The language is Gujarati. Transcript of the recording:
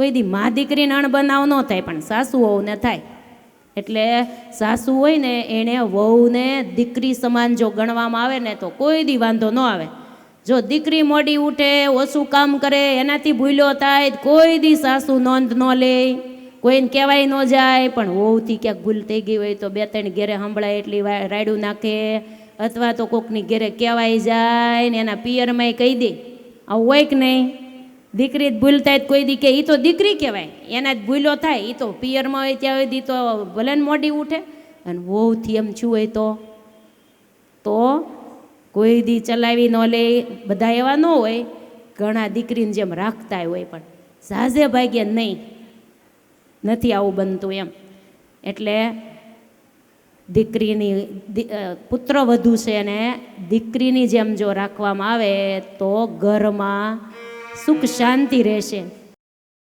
કોઈ દી મા દીકરીને અણબનાવ ન થાય, પણ સાસુ વહુને થાય. એટલે સાસુ હોય ને એણે વહુને દીકરી સમાન જો ગણવામાં આવે ને, તો કોઈ દી વાંધો ન આવે. જો દીકરી મોડી ઉઠે, ઓછું કામ કરે, એનાથી ભૂલ્યો થાય કોઈ દી સાસુ નોંધ ન લે. કોઈને કહેવાય ન જાય, પણ વહુથી ક્યાંક ભૂલ થઈ ગઈ હોય તો બે ત્રણ ઘેરે સંભળાય, એટલી રાયડું નાખે, અથવા તો કોકની ઘેરે કહેવાય જાય ને, એના પિયરમાં કહી દે. આવું હોય કે નહીં? દીકરી ભૂલ થાય કોઈ દી એ તો દીકરી કહેવાય. એના જ ભૂલો થાય એ તો પિયરમાં હોય, ત્યાં હોય તો ભલે ને મોડી ઉઠે. અને વહુથી એમ છું હોય તો તો કોઈ દી ચલાવી ન લે, બધા એવા ન હોય, ઘણા દીકરીને જેમ રાખતા હોય પણ સાજે ભાગ્ય નહીં. નથી આવું બનતું એમ. એટલે દીકરીની પુત્ર વધુ છે અને દીકરીની જેમ જો રાખવામાં આવે તો ઘરમાં સુખ શાંતિ રહેશે.